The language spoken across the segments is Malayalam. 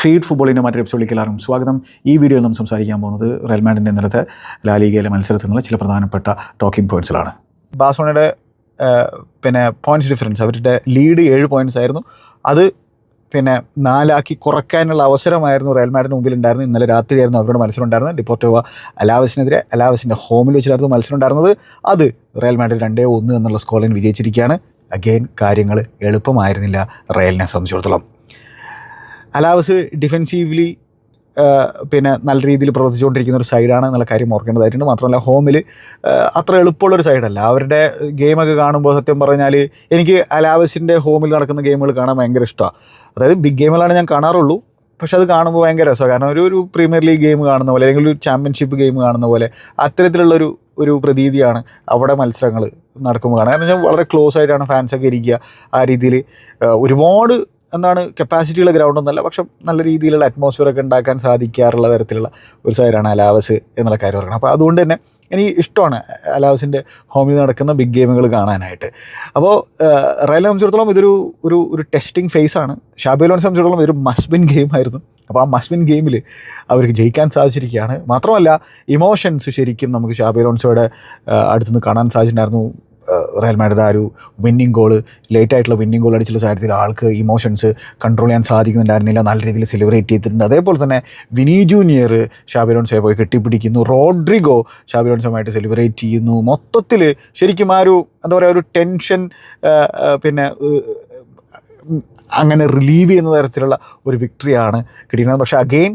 ഫീഡ് ഫുട്ബോളിന്റെ മറ്റൊരു എപ്പിസോഡിലേക്ക് എല്ലാവരും സ്വാഗതം. ഈ വീഡിയോയിൽ നമ്മൾ സംസാരിക്കാൻ പോകുന്നത് റയൽ മാഡിന്റെ ഇന്നലത്തെ ലാലിഗയിലെ മത്സരത്തിൽ നിന്നുള്ള ചില പ്രധാനപ്പെട്ട ടോക്കിംഗ് പോയിന്റ്സിലാണ് ബാസോണയുടെ പിന്നെ പോയിന്റ്സ് ഡിഫറൻസ് അവരുടെ ലീഡ് ഏഴ് പോയിന്റ്സ് ആയിരുന്നു. അത് പിന്നെ നാലാക്കി കുറയ്ക്കാനുള്ള അവസരമായിരുന്നു റയൽ മാഡിന് മുമ്പിൽ ഉണ്ടായിരുന്നത് ഇന്നലെ രാത്രിയായിരുന്നു അവരുടെ മത്സരം ഉണ്ടായിരുന്നത്. ഡിപ്പോർട്ടോവ അലാവസിനെതിരെ അലാവസിന്റെ ഹോമിൽ വെച്ചിട്ടായിരുന്നു മത്സരം ഉണ്ടായിരുന്നത്. അത് റയൽ മാഡിൽ രണ്ടേ ഒന്ന് എന്നുള്ള സ്കോറിൽ വിജയിച്ചിരിക്കുകയാണ്. അഗെയിൻ കാര്യങ്ങൾ എളുപ്പമായിരുന്നില്ല റയലിനെ സംബന്ധിച്ചിടത്തോളം. അലാവസ് ഡിഫെൻസീവ്ലി പിന്നെ നല്ല രീതിയിൽ പ്രവർത്തിച്ചുകൊണ്ടിരിക്കുന്ന ഒരു സൈഡാണ് എന്നുള്ള കാര്യം ഓർക്കേണ്ടതായിട്ടുണ്ട്. മാത്രമല്ല ഹോമിൽ അത്ര എളുപ്പമുള്ളൊരു സൈഡല്ല അവരുടെ ഗെയിമൊക്കെ കാണുമ്പോൾ സത്യം പറഞ്ഞാൽ എനിക്ക് അലാവസിന്റെ ഹോമിൽ നടക്കുന്ന ഗെയിമുകൾ കാണാൻ ഭയങ്കര ഇഷ്ടമാണ് അതായത് ബിഗ് ഗെയിമുകളാണ് ഞാൻ കാണാറുള്ളൂ. പക്ഷെ അത് കാണുമ്പോൾ ഭയങ്കര രസമാണ് കാരണം ഒരു ഒരു പ്രീമിയർ ലീഗ് ഗെയിം കാണുന്ന പോലെ അല്ലെങ്കിൽ ഒരു ചാമ്പ്യൻഷിപ്പ് ഗെയിം കാണുന്ന പോലെ അത്തരത്തിലുള്ളൊരു ഒരു പ്രതീതിയാണ് അവിടെ മത്സരങ്ങൾ നടക്കുമ്പോൾ കാണുക കാരണം വളരെ ക്ലോസ് ആയിട്ടാണ് ഫാൻസൊക്കെ ഇരിക്കുക ആ രീതിയിൽ. ഒരുപാട് എന്താണ് കപ്പാസിറ്റിയുള്ള ഗ്രൗണ്ട് ഒന്നല്ല പക്ഷെ നല്ല രീതിയിലുള്ള അറ്റ്മോസ്ഫിയർ ഒക്കെ ഉണ്ടാക്കാൻ സാധിക്കാറുള്ള തരത്തിലുള്ള ഒരു സൈഡാണ് അലാവസ് എന്നുള്ള കാര്യം പറയുന്നത്. അപ്പോൾ അതുകൊണ്ട് തന്നെ എനിക്ക് ഇഷ്ടമാണ് അലാവസിന്റെ ഹോമിൽ നടക്കുന്ന ബിഗ് ഗെയിമുകൾ കാണാനായിട്ട്. അപ്പോൾ റയലിനെ സംബന്ധിച്ചിടത്തോളം ഇതൊരു ഒരു ഒരു ടെസ്റ്റിംഗ് ഫേസ് ആണ്. ഷാബിലോനെ സംബന്ധിച്ചിടത്തോളം ഒരു മസ്ബിൻ ഗെയിം ആയിരുന്നു. അപ്പോൾ ആ മസ്ബിൻ ഗെയിമിൽ അവർക്ക് ജയിക്കാൻ സാധിച്ചിരിക്കുകയാണ്. മാത്രമല്ല ഇമോഷൻസ് ശരിക്കും നമുക്ക് ഷാബിലോൺസോയുടെ അടുത്തുനിന്ന് കാണാൻ സാധിച്ചിട്ടുണ്ടായിരുന്നു. റയൽ മാഡ്രിഡ് ആ ഒരു വിന്നിങ് ഗോൾ ലേറ്റ് ആയിട്ടുള്ള വിന്നിങ് ഗോൾ അടിച്ചുള്ള സാഹചര്യത്തിൽ ആൾക്ക് ഇമോഷൻസ് കൺട്രോൾ ചെയ്യാൻ സാധിക്കുന്നുണ്ടായിരുന്നില്ല. നല്ല രീതിയിൽ സെലിബ്രേറ്റ് ചെയ്തിട്ടുണ്ട്. അതേപോലെ തന്നെ വിനി ജൂനിയർ ഷാബിലോൺസയെ പോയി കെട്ടിപ്പിടിക്കുന്നു. റോഡ്രിഗോ ഷാബിലോൺസുമായിട്ട് സെലിബ്രേറ്റ് ചെയ്യുന്നു. മൊത്തത്തിൽ ശരിക്കും ആ ഒരു എന്താ പറയുക ഒരു ടെൻഷൻ പിന്നെ അങ്ങനെ റിലീവ് ചെയ്യുന്ന തരത്തിലുള്ള ഒരു വിക്ടറിയാണ് കിട്ടിയിരുന്നത് പക്ഷേ അഗെയിൻ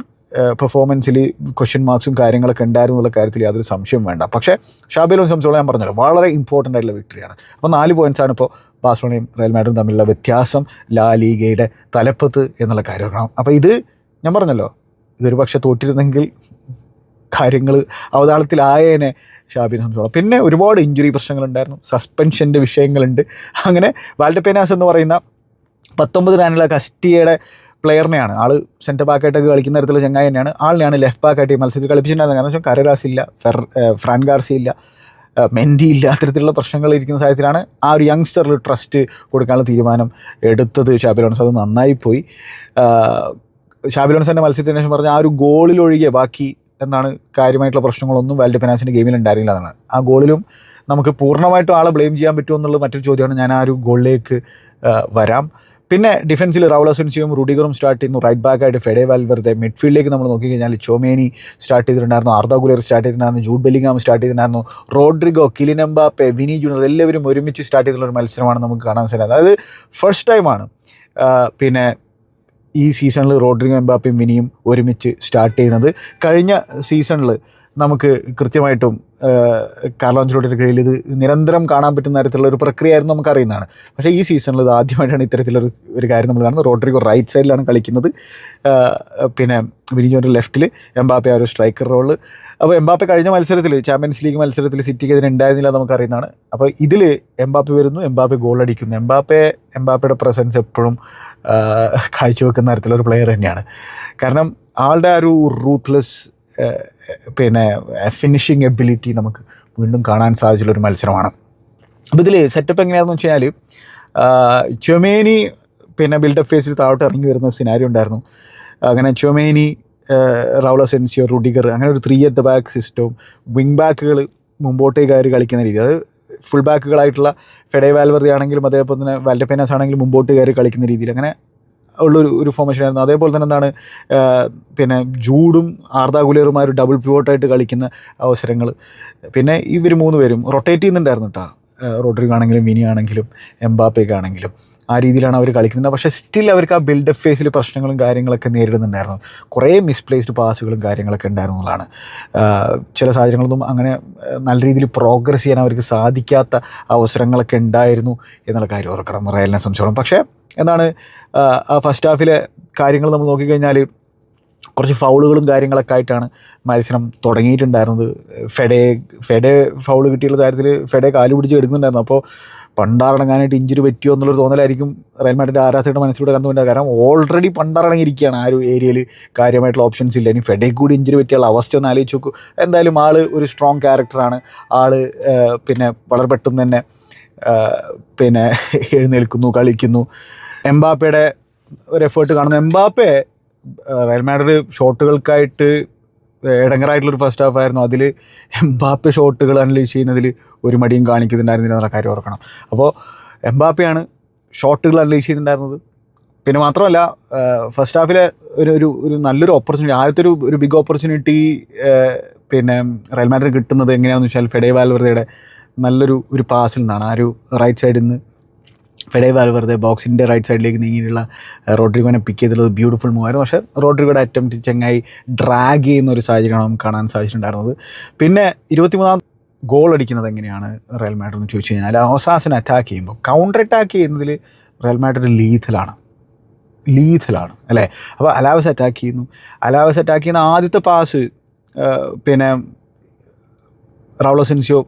പെർഫോമൻസിൽ ക്വസ്റ്റ്യൻ മാർക്സും കാര്യങ്ങളൊക്കെ ഉണ്ടായിരുന്നു എന്നുള്ള കാര്യത്തിൽ യാതൊരു സംശയം വേണ്ട. പക്ഷേ ഷാബിലോൺ സംബന്ധിച്ചോളം ഞാൻ പറഞ്ഞല്ലോ വളരെ ഇമ്പോർട്ടന്റ് ആയിട്ടുള്ള വിക്ടറിയാണ് അപ്പോൾ നാല് പോയിന്റ്സാണ് ഇപ്പോൾ ബാഴ്സലോണയും റയൽ മാഡ്രിഡും തമ്മിലുള്ള വ്യത്യാസം ലാ ലീഗയുടെ തലപ്പത്ത് എന്നുള്ള കാര്യം അപ്പോൾ ഇത് ഞാൻ പറഞ്ഞല്ലോ ഇതൊരു പക്ഷേ തോറ്റിരുന്നെങ്കിൽ കാര്യങ്ങൾ അവതാളത്തിലായേനെ ഷാബിൻ സംബന്ധിച്ചോളം. പിന്നെ ഒരുപാട് ഇഞ്ചുറി പ്രശ്നങ്ങളുണ്ടായിരുന്നു സസ്പെൻഷന്റെ വിഷയങ്ങളുണ്ട്. അങ്ങനെ വാൽഡപ്പേനാസ് എന്ന് പറയുന്ന പത്തൊമ്പത് റാനുള്ള കസ്റ്റിയയുടെ പ്ലെയറിനെയാണ് ആൾ സെന്റർ ബാക്കായിട്ടൊക്കെ കളിക്കുന്ന തരത്തിലുള്ള ചങ്ങായി തന്നെയാണ്. ആളിനെയാണ് ലെഫ്റ്റ് ബാക്കായിട്ട് ഈ മത്സരത്തിൽ കളിപ്പിച്ചിട്ടുണ്ടായിരുന്നത്. കാരണം വെച്ചാൽ കരരാസ് ഇല്ല ഫെർ ഫ്രാൻ ഗാർസി ഇല്ല മെൻഡി ഇല്ല അത്തരത്തിലുള്ള പ്രശ്നങ്ങൾ ഇരിക്കുന്ന സാഹചര്യത്തിലാണ് ആ ഒരു യങ്സ്റ്ററിൽ ട്രസ്റ്റ് കൊടുക്കാനുള്ള തീരുമാനം എടുത്തത് ഷാബിലോൺസ്. അത് നന്നായി പോയി. ഷാബിലോൺസിന്റെ മത്സരത്തിന് ശേഷം പറഞ്ഞ ആ ഒരു ഗോളിലൊഴികെ ബാക്കി എന്നാണ് കാര്യമായിട്ടുള്ള പ്രശ്നങ്ങളൊന്നും വേൾഡ് ഫിനാൻസിന്റെ ഗെയിമിൽ ഉണ്ടായിരുന്നില്ല എന്നാണ്. ആ ഗോളിലും നമുക്ക് പൂർണമായിട്ടും ആളെ ബ്ലെയിം ചെയ്യാൻ പറ്റുമോ എന്നുള്ള മറ്റൊരു ചോദ്യമാണ്. ഞാൻ ആ ഒരു ഗോളിലേക്ക് വരാം. പിന്നെ ഡിഫൻസിൽ റൗൾ അസൻസിയും റുഡിഗറും സ്റ്റാർട്ട് ചെയ്യുന്നു റൈറ്റ് ബാക്കായിട്ട് ഫെഡേ വാൽവെറുതെ മിഡ്ഫീൽഡിലേക്ക് നമ്മൾ നോക്കിക്കഴിഞ്ഞാൽ ചോമേനി സ്റ്റാർട്ട് ചെയ്തിട്ടുണ്ടായിരുന്നു. ആർദ ഗുലേർ സ്റ്റാർട്ട് ചെയ്തിട്ടുണ്ടായിരുന്നു. ജൂഡ് ബെല്ലിംഗാം സ്റ്റാർട്ട് ചെയ്തിട്ടുണ്ടായിരുന്നു. Rodrigo Kylian Mbappe Vini Junior എല്ലാവരും ഒരുമിച്ച് സ്റ്റാർട്ട് ചെയ്തിട്ടുള്ള ഒരു മത്സരമാണ് നമുക്ക് കാണാൻ സാധിക്കുന്നത്. അതായത് ഫസ്റ്റ് ടൈമാണ് പിന്നെ ഈ സീസണിൽ റോഡ്രിഗോ എംബാപ്പയും വിനിയും ഒരുമിച്ച് സ്റ്റാർട്ട് ചെയ്യുന്നത്. കഴിഞ്ഞ സീസണിൽ നമുക്ക് കൃത്യമായിട്ടും കാർലോഞ്ചിലോട്ടൊരു കീഴിൽ ഇത് നിരന്തരം കാണാൻ പറ്റുന്ന തരത്തിലുള്ള ഒരു പ്രക്രിയയായിരുന്നു നമുക്ക് അറിയുന്നതാണ് പക്ഷേ ഈ സീസണിൽ ഇത് ആദ്യമായിട്ടാണ് ഇത്തരത്തിലൊരു ഒരു കാര്യം നമ്മൾ കാണുന്നത്. റോഡ്രിഗോ റൈറ്റ് സൈഡിലാണ് കളിക്കുന്നത്. പിന്നെ വിനിജോന്റെ ലെഫ്റ്റിൽ എംബാപ്പെ ഒരു സ്ട്രൈക്കർ റോൾ അപ്പോൾ എംബാപ്പെ കഴിഞ്ഞ മത്സരത്തിൽ ചാമ്പ്യൻസ് ലീഗ് മത്സരത്തിൽ സിറ്റിക്കെതിരെ ഉണ്ടായിരുന്നില്ല നമുക്കറിയുന്നതാണ്. അപ്പോൾ ഇതിൽ എംബാപ്പെ വരുന്നു എംബാപ്പെ ഗോൾ അടിക്കുന്നു. എംബാപ്പെ എംബാപ്പയുടെ പ്രസൻസ് എപ്പോഴും കാഴ്ചവെക്കുന്ന തരത്തിലൊരു പ്ലെയർ തന്നെയാണ്. കാരണം ആളുടെ ആ ഒരു റൂത്ത്ലെസ് പിന്നെ ഫിനിഷിങ് എബിലിറ്റി നമുക്ക് വീണ്ടും കാണാൻ സാധിച്ചുള്ളൊരു മത്സരമാണ്. അപ്പോൾ ഇതിൽ സെറ്റപ്പ് എങ്ങനെയാണെന്ന് വെച്ച് കഴിഞ്ഞാൽ ചൊമേനി പിന്നെ ബിൽഡപ്പ് ഫേസിൽ താഴോട്ട് ഇറങ്ങി വരുന്ന സിനാരി ഉണ്ടായിരുന്നു. അങ്ങനെ ചൊമേനി റൗള സെൻസിയോ റുഡിഗർ അങ്ങനെ ഒരു ത്രീ ദ ബാക്ക് സിസ്റ്റവും വിങ് ബാക്കുകൾ മുമ്പോട്ടേക്ക് അവർ കളിക്കുന്ന രീതി. അത് ഫുൾ ബാക്കുകളായിട്ടുള്ള ഫെഡേ വാൽവർദി ആണെങ്കിലും അതേപോലെ തന്നെ വാൽഡപ്പേനസ് ആണെങ്കിലും മുമ്പോട്ട് കയറി കളിക്കുന്ന രീതിയിൽ അങ്ങനെ ഉള്ളൊരു ഒരു ഫോർമേഷൻ ആയിരുന്നു. അതേപോലെ തന്നെ എന്താണ് പിന്നെ ജൂഡും ആർദാഗുലേറുമായ ഒരു ഡബിൾ പ്യൂട്ടായിട്ട് കളിക്കുന്ന അവസരങ്ങൾ പിന്നെ ഇവർ മൂന്ന് പേരും റൊട്ടേറ്റ് ചെയ്യുന്നുണ്ടായിരുന്നു കേട്ടോ റോഡ്രിഗോ ആണെങ്കിലും വിനി ആണെങ്കിലും എംബാപ്പയൊക്കെ ആണെങ്കിലും ആ രീതിയിലാണ് അവർ കളിക്കുന്നത്. പക്ഷേ സ്റ്റിൽ അവർക്ക് ആ ബിൽഡപ്പ് ഫേസിൽ പ്രശ്നങ്ങളും കാര്യങ്ങളൊക്കെ നേരിടുന്നുണ്ടായിരുന്നു. കുറേ മിസ്പ്ലേസ്ഡ് പാസുകളും കാര്യങ്ങളൊക്കെ ഉണ്ടായിരുന്നു എന്നുള്ളതാണ്. ചില സാഹചര്യങ്ങളൊന്നും അങ്ങനെ നല്ല രീതിയിൽ പ്രോഗ്രസ് ചെയ്യാൻ അവർക്ക് സാധിക്കാത്ത അവസരങ്ങളൊക്കെ ഉണ്ടായിരുന്നു എന്നുള്ള കാര്യം ഓർക്കണം റയലിനെ സംബന്ധിച്ചോളം. പക്ഷേ എന്താണ് ഫസ്റ്റ് ഹാഫിലെ കാര്യങ്ങൾ നമ്മൾ നോക്കിക്കഴിഞ്ഞാൽ കുറച്ച് ഫൗളുകളും കാര്യങ്ങളൊക്കെ ആയിട്ടാണ് മത്സരം തുടങ്ങിയിട്ടുണ്ടായിരുന്നത്. ഫെഡേ ഫെഡേ ഫൗൾ കിട്ടിയുള്ള കാര്യത്തിൽ ഫെഡെ കാൽ പിടിച്ച് എടുക്കുന്നുണ്ടായിരുന്നു. അപ്പോൾ പണ്ടാറടങ്ങാനായിട്ട് ഇഞ്ചുറി പറ്റിയോ എന്നുള്ളൊരു തോന്നലായിരിക്കും റയൽ ആരാധകരുടെ മനസ്സിലൂടെ കണ്ടുകൊണ്ടാണ് കാരണം ഓൾറെഡി പണ്ടാറടങ്ങിയിരിക്കുകയാണ് ആ ഒരു ഏരിയയിൽ കാര്യമായിട്ടുള്ള ഓപ്ഷൻസ് ഇല്ല. ഇനി ഫെഡേ കൂടി ഇഞ്ചുറി പറ്റിയുള്ള അവസ്ഥ ഒന്ന് ആലോചിച്ച് നോക്കൂ. എന്തായാലും ആൾ ഒരു സ്ട്രോങ് ക്യാരക്ടറാണ് ആൾ പിന്നെ വളരെ പെട്ടെന്ന് തന്നെ പിന്നെ എഴുന്നേൽക്കുന്നു കളിക്കുന്നു. എംബാപ്പയുടെ ഒരു എഫേർട്ട് കാണുന്നു എംബാപ്പെ റയൽ മാഡ്രിഡ് ഷോട്ടുകൾക്കായിട്ട് ഇടങ്ങറായിട്ടുള്ളൊരു ഫസ്റ്റ് ഹാഫ് ആയിരുന്നു. അതിൽ എംബാപ്പെ ഷോട്ടുകൾ അനലൈസ് ചെയ്യുന്നതിൽ ഒരു മടിയും കാണിക്കുന്നുണ്ടായിരുന്നില്ല എന്നുള്ള കാര്യം ഓർക്കണം. അപ്പോൾ എംബാപ്പയാണ് ഷോട്ടുകൾ അനലൈസ് ചെയ്യുന്നുണ്ടായിരുന്നത് പിന്നെ മാത്രമല്ല ഫസ്റ്റ് ഹാഫിലെ ഒരു ഒരു ഒരു നല്ലൊരു ഓപ്പർച്യൂണിറ്റി ആദ്യത്തെ ഒരു ഒരു ബിഗ് ഓപ്പർച്യൂണിറ്റി പിന്നെ റയൽ മാഡ്രിഡ് കിട്ടുന്നത് എങ്ങനെയാണെന്ന് വെച്ചാൽ ഫെഡേ വാൽവറുടെ നല്ലൊരു ഒരു പാസിൽ നിന്നാണ്. ആ ഒരു റൈറ്റ് സൈഡിൽ നിന്ന് ഫെഡേ വാൽവെറുതെ ബോക്സിന്റെ റൈറ്റ് സൈഡിലേക്ക് നീങ്ങിയിട്ടുള്ള റോഡ്രിഗോനെ പിക്ക് ചെയ്തിട്ടുള്ളത് ബ്യൂട്ടിഫുൾ മൂവായിരുന്നു പക്ഷേ റോഡ്രിഗോയുടെ അറ്റംപ്റ്റ് ചെങ്ങായി ഡ്രാഗ് ചെയ്യുന്ന ഒരു സാഹചര്യമാണ് നമുക്ക് കാണാൻ സാധിച്ചിട്ടുണ്ടായിരുന്നത്. പിന്നെ ഇരുപത്തിമൂന്നാം ഗോൾ അടിക്കുന്നത് എങ്ങനെയാണ് റയൽ മാഡ്രിഡ് എന്ന് ചോദിച്ചു കഴിഞ്ഞാൽ ഓസാസിനെ അറ്റാക്ക് ചെയ്യുമ്പോൾ കൗണ്ടർ അറ്റാക്ക് ചെയ്യുന്നതിൽ റയൽ മാഡ്രിഡ് ലീഥലാണ് ലീഥലാണ് അല്ലേ? അപ്പോൾ അലാവസ് അറ്റാക്ക് ചെയ്യുന്നു. അലാവസ് അറ്റാക്ക് ചെയ്യുന്ന ആദ്യത്തെ പാസ് പിന്നെ റൗളസെൻസിയോ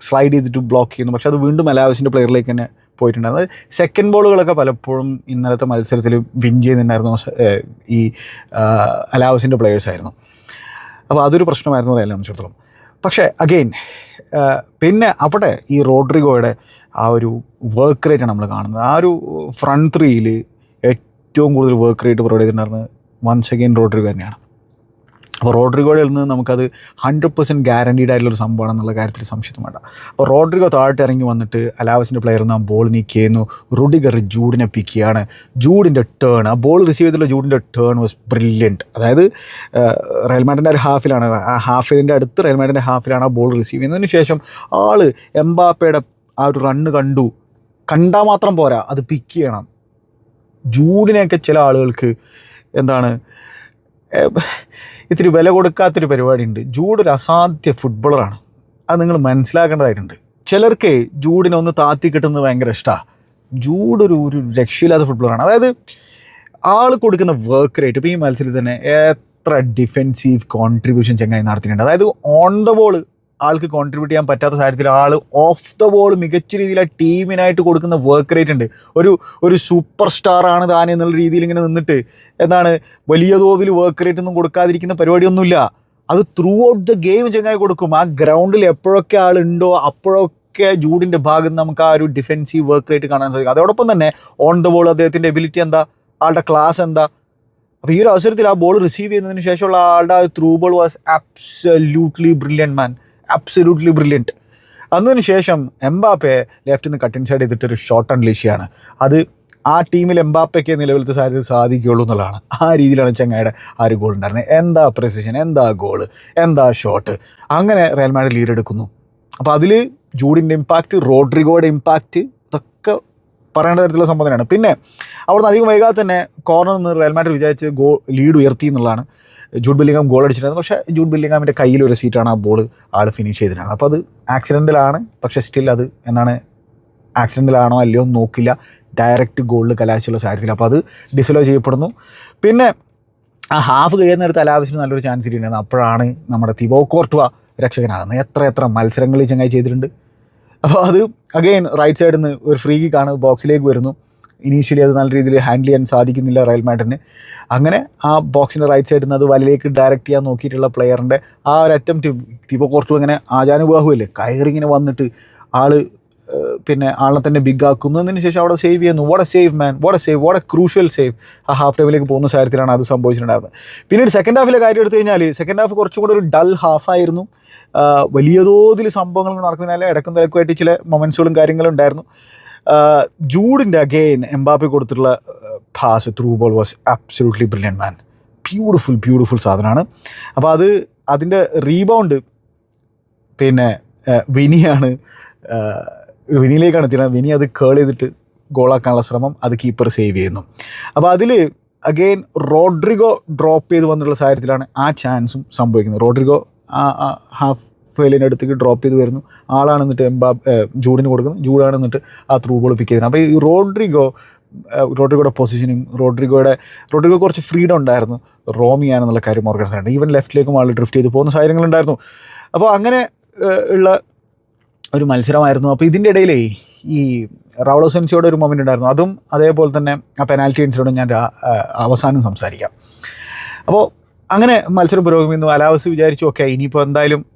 സ്ലൈഡ് ചെയ്തിട്ട് ബ്ലോക്ക് ചെയ്യുന്നു. പക്ഷെ അത് വീണ്ടും അലാവസിന്റെ പ്ലെയറിലേക്ക് തന്നെ പോയിട്ടുണ്ടായിരുന്നു. സെക്കൻഡ് ബോളുകളൊക്കെ പലപ്പോഴും ഇന്നലത്തെ മത്സരത്തിൽ വിൻ ചെയ്യുന്നുണ്ടായിരുന്നു ഈ അലാവസിന്റെ പ്ലെയേഴ്സായിരുന്നു അപ്പോൾ അതൊരു പ്രശ്നമായിരുന്നു റയൽ സംബന്ധിച്ചിടത്തോളം. പക്ഷേ അഗെയിൻ പിന്നെ അവിടെ ഈ റോഡ്രിഗോയുടെ ആ ഒരു വർക്ക് റേറ്റാണ് നമ്മൾ കാണുന്നത്. ആ ഒരു ഫ്രണ്ട് ത്രീയിൽ ഏറ്റവും കൂടുതൽ വർക്ക് റേറ്റ് പ്രൊവൈഡ് ചെയ്തിട്ടുണ്ടായിരുന്നത് വൺസ് അഗെയിൻ റോഡ്രിഗോ തന്നെയാണ്. അപ്പോൾ റോഡ്രിഗോയിൽ നിന്ന് നമുക്കത് ഹൺഡ്രഡ് പെർസെന്റ് ഗ്യാരണ്ടീഡ് ആയിട്ടുള്ള സംഭവമാണെന്നുള്ള കാര്യത്തിൽ സംശയം വേണ്ട. അപ്പോൾ റോഡ്രിഗോ താഴ്ത്തി ഇറങ്ങി വന്നിട്ട് അലാവസിന്റെ പ്ലെയർ നിന്ന് ആ ബോൾ നീക്കി ചെയ്യുന്നു റുഡിഗർ ജൂഡിനെ പിക്ക് ചെയ്യാണ്. ജൂഡിന്റെ ടേൺ ആ ബോൾ റിസീവ് ചെയ്തിട്ടുള്ള ജൂഡിന്റെ ടേൺ വാസ് ബ്രില്യന്റ് അതായത് റയൽമാഡിന്റെ ഒരു ഹാഫിലാണ് ആ ഹാഫിലിന്റെ അടുത്ത് റയൽമാഡിന്റെ ഹാഫിലാണ് ആ ബോൾ റിസീവ് ചെയ്യുന്നതിന് ശേഷം ആൾ എംബാപ്പയുടെ ആ ഒരു റണ്ണ് കണ്ടു. കണ്ടാൽ മാത്രം പോരാ അത് പിക്ക് ചെയ്യണം. ജൂഡിനെയൊക്കെ ചില ആളുകൾക്ക് എന്താണ് ഇത്തിരി വില കൊടുക്കാത്തൊരു പരിപാടിയുണ്ട്. ജൂഡ് ഒരു അസാധ്യ ഫുട്ബോളറാണ് അത് നിങ്ങൾ മനസ്സിലാക്കേണ്ടതായിട്ടുണ്ട്. ചിലർക്ക് ജൂഡിനെ ഒന്ന് താത്തി കിട്ടുന്നത് ഭയങ്കര ഇഷ്ടമാണ് ജൂഡ് ഒരു ഒരു രക്ഷയില്ലാത്ത ഫുട്ബോളറാണ് അതായത് ആൾ കൊടുക്കുന്ന വർക്ക് റേറ്റ് ഇപ്പോൾ ഈ മത്സരത്തിൽ തന്നെ എത്ര ഡിഫെൻസീവ് കോൺട്രിബ്യൂഷൻ ചെങ്ങായി നടത്തിയിട്ടുണ്ട്. അതായത് ഓൺ ദ ബോൾ ആൾക്ക് കോൺട്രിബ്യൂട്ട് ചെയ്യാൻ പറ്റാത്ത സാഹചര്യത്തിൽ ആൾ ഓഫ് ദ ബോൾ മികച്ച രീതിയിൽ ആ ടീമിനായിട്ട് കൊടുക്കുന്ന വർക്ക് റേറ്റ് ഉണ്ട്. ഒരു ഒരു സൂപ്പർ സ്റ്റാർ ആണ് താൻ എന്നുള്ള രീതിയിൽ ഇങ്ങനെ നിന്നിട്ട് എന്താണ് വലിയ തോതിൽ വർക്ക് റേറ്റ് ഒന്നും കൊടുക്കാതിരിക്കുന്ന പരിപാടിയൊന്നുമില്ല. അത് ത്രൂ ഔട്ട് ദ ഗെയിം ചെങ്ങായി കൊടുക്കും. ആ ഗ്രൗണ്ടിൽ എപ്പോഴൊക്കെ ആളുണ്ടോ അപ്പോഴൊക്കെ ജൂഡിന്റെ ഭാഗത്ത് നമുക്ക് ആ ഒരു ഡിഫെൻസീവ് വർക്ക് റേറ്റ് കാണാൻ സാധിക്കും. അതോടൊപ്പം തന്നെ ഓൺ ദ ബോൾ അദ്ദേഹത്തിന്റെ എബിലിറ്റി എന്താ? ആളുടെ ക്ലാസ് എന്താ? അപ്പോൾ ഈ ഒരു അവസരത്തിൽ ആ ബോൾ റിസീവ് ചെയ്യുന്നതിന് ശേഷമുള്ള ആളുടെ through ball was absolutely brilliant man absolutely brilliant അതിന് ശേഷം എംബാപ്പയെ ലെഫ്റ്റിൽ നിന്ന് കട്ടിൻ സൈഡ് ചെയ്തിട്ട് ഒരു ഷോട്ട് അൺലീഷ് ചെയ്യാണ് അത് ആ ടീമിൽ എംബാപ്പയ്ക്ക് നിലവിലത്തെ സാധ്യത സാധിക്കുകയുള്ളൂ എന്നുള്ളതാണ്. ആ രീതിയിലാണ് ചെങ്ങായുടെ ആ ഒരു ഗോൾ ഉണ്ടായിരുന്നത്. എന്താ പ്രസിഷൻ എന്താ ഗോൾ എന്താ ഷോട്ട് അങ്ങനെ റയൽ മാഡ്രിഡ് ലീഡ് എടുക്കുന്നു. അപ്പോൾ അതിൽ ജൂഡിന്റെ ഇമ്പാക്റ്റ് റോഡ്രിഗോയുടെ ഇമ്പാക്റ്റ് ഇതൊക്കെ പറയേണ്ട തരത്തിലുള്ള സംഭവം തന്നെയാണ് പിന്നെ അവിടുന്ന് അധികം വൈകാതെ തന്നെ കോർണർ നിന്ന് റയൽ മാഡ്രിഡ് വിചാരിച്ച് ഗോൾ ലീഡ് ഉയർത്തി എന്നുള്ളതാണ്. ജൂഡ് ബില്ലിംഗാം ഗോൾ അടിച്ചിട്ടുണ്ടായിരുന്നു. പക്ഷേ ജൂഡ് ബില്ലിംഗാമിന്റെ കയ്യിൽ ഒരു സീറ്റാണ് ആ ബോൾ ആൾ ഫിനിഷ് ചെയ്തിട്ടുണ്ട് അപ്പോൾ അത് ആക്സിഡന്റിലാണ് പക്ഷേ സ്റ്റിൽ അത് എന്താണ് ആക്സിഡന്റിലാണോ അല്ലയോ നോക്കില്ല. ഡയറക്റ്റ് ഗോളിൽ കലാശിച്ചുള്ള സാഹചര്യത്തിൽ. അപ്പോൾ അത് ഡിസലോ ചെയ്യപ്പെടുന്നു. പിന്നെ ആ ഹാഫ് കഴിയുന്ന ഒരു അലാവശ്യം നല്ലൊരു ചാൻസ് കിട്ടിയിരുന്നു അപ്പോഴാണ് നമ്മുടെ തിബോ കോർട്ടുവ രക്ഷകനാകുന്നത്. എത്ര എത്ര മത്സരങ്ങളിൽ ചങ്ങായി ചെയ്തിട്ടുണ്ട്. അപ്പോൾ അത് അഗെയിൻ റൈറ്റ് സൈഡിൽ നിന്ന് ഒരു ഫ്രീ കിക്കാണ് ബോക്സിലേക്ക് വരുന്നു. ഇനീഷ്യലി അത് നല്ല രീതിയിൽ ഹാൻഡിൽ ചെയ്യാൻ സാധിക്കുന്നില്ല റയൽ മാഡറിന് അങ്ങനെ ആ ബോക്സിന്റെ റൈറ്റ് സൈഡിൽ നിന്ന് അത് വലയിലേക്ക് ഡയറക്റ്റ് ചെയ്യാൻ നോക്കിയിട്ടുള്ള പ്ലെയറിന്റെ ആ ഒരു അറ്റംപ്റ്റ് ഇപ്പോൾ കുറച്ചും അങ്ങനെ ആചാനുബാഹുവല്ലേ? കയറിങ്ങനെ വന്നിട്ട് ആൾ പിന്നെ ആളെ തന്നെ ബിഗ് ആക്കുന്നു. അതിന് ശേഷം അവിടെ സേവ് ചെയ്യുന്നു. What a save man what a save what a crucial save ആ ഹാഫ് ടൈമിലേക്ക് പോകുന്ന സാഹചര്യത്തിലാണ് അത് സംഭവിച്ചിട്ടുണ്ടായിരുന്നത്. പിന്നീട് സെക്കൻഡ് ഹാഫിലെ കാര്യം എടുത്തു കഴിഞ്ഞാൽ സെക്കൻഡ് ഹാഫ് കുറച്ചും കൂടെ ഒരു ഡൾ ഹാഫായിരുന്നു വലിയ തോതിൽ സംഭവങ്ങൾ നടക്കുന്നതിനാൽ ഇടക്കും തിരക്കുമായിട്ട് ചില മൊമെൻസുകളും കാര്യങ്ങളും ഉണ്ടായിരുന്നു. ജൂഡിന്റെ അഗെയിൻ എംബാപ്പി കൊടുത്തിട്ടുള്ള pass through ball was absolutely brilliant man beautiful beautiful സാധനമാണ് അപ്പോൾ അത് അതിന്റെ റീബൗണ്ട് പിന്നെ വിനിയാണ് വിനിയിലേക്കാണ് എത്തിയത്. വിനി അത് കേൾ ചെയ്തിട്ട് ഗോളാക്കാനുള്ള ശ്രമം അത് കീപ്പർ സേവ് ചെയ്യുന്നു. അപ്പോൾ അതിൽ അഗെയിൻ റോഡ്രിഗോ ഡ്രോപ്പ് ചെയ്ത് വന്നിട്ടുള്ള സാഹചര്യത്തിലാണ് ആ ചാൻസും സംഭവിക്കുന്നത്. റോഡ്രിഗോ ഹാഫ് ഫെയിലിന്റെ അടുത്തേക്ക് ഡ്രോപ്പ് ചെയ്ത് വരുന്നു. ആളാണ് എന്നിട്ട് എംബാ ജൂഡിന് കൊടുക്കുന്നത് ജൂഡാണ് എന്നിട്ട് ആ ത്രൂ ബോൾ പിക്ക് ചെയ്യുന്നത് അപ്പോൾ ഈ റോഡ്രിഗോ റോഡ്രിഗോയുടെ പൊസിഷനിങ് റോഡ്രിഗോയുടെ റോഡ്രിഗോ കുറച്ച് ഫ്രീഡം ഉണ്ടായിരുന്നു. റോമിയാണെന്നുള്ള കാര്യം ഓർക്കണം ഈവൻ ലെഫ്റ്റിലേക്കും ആൾ ഡ്രിഫ്റ്റ് ചെയ്ത് പോകുന്ന സാഹചര്യങ്ങളുണ്ടായിരുന്നു അപ്പോൾ അങ്ങനെ ഉള്ള ഒരു മത്സരമായിരുന്നു. അപ്പോൾ ഇതിന്റെ ഇടയിലേ ഈ റൗളോസെൻസിയോടെ ഒരു മൊമെന്റ് ഉണ്ടായിരുന്നു. അതും അതേപോലെ തന്നെ ആ പെനാൽറ്റി ഇൻസിഡന്റും ഞാൻ അവസാനം സംസാരിക്കാം. അപ്പോൾ അങ്ങനെ മത്സരം പുരോഗമിക്കുന്നു. അലാവസ് വിചാരിച്ചു ഓക്കെ ഇനിയിപ്പോൾ എന്തായാലും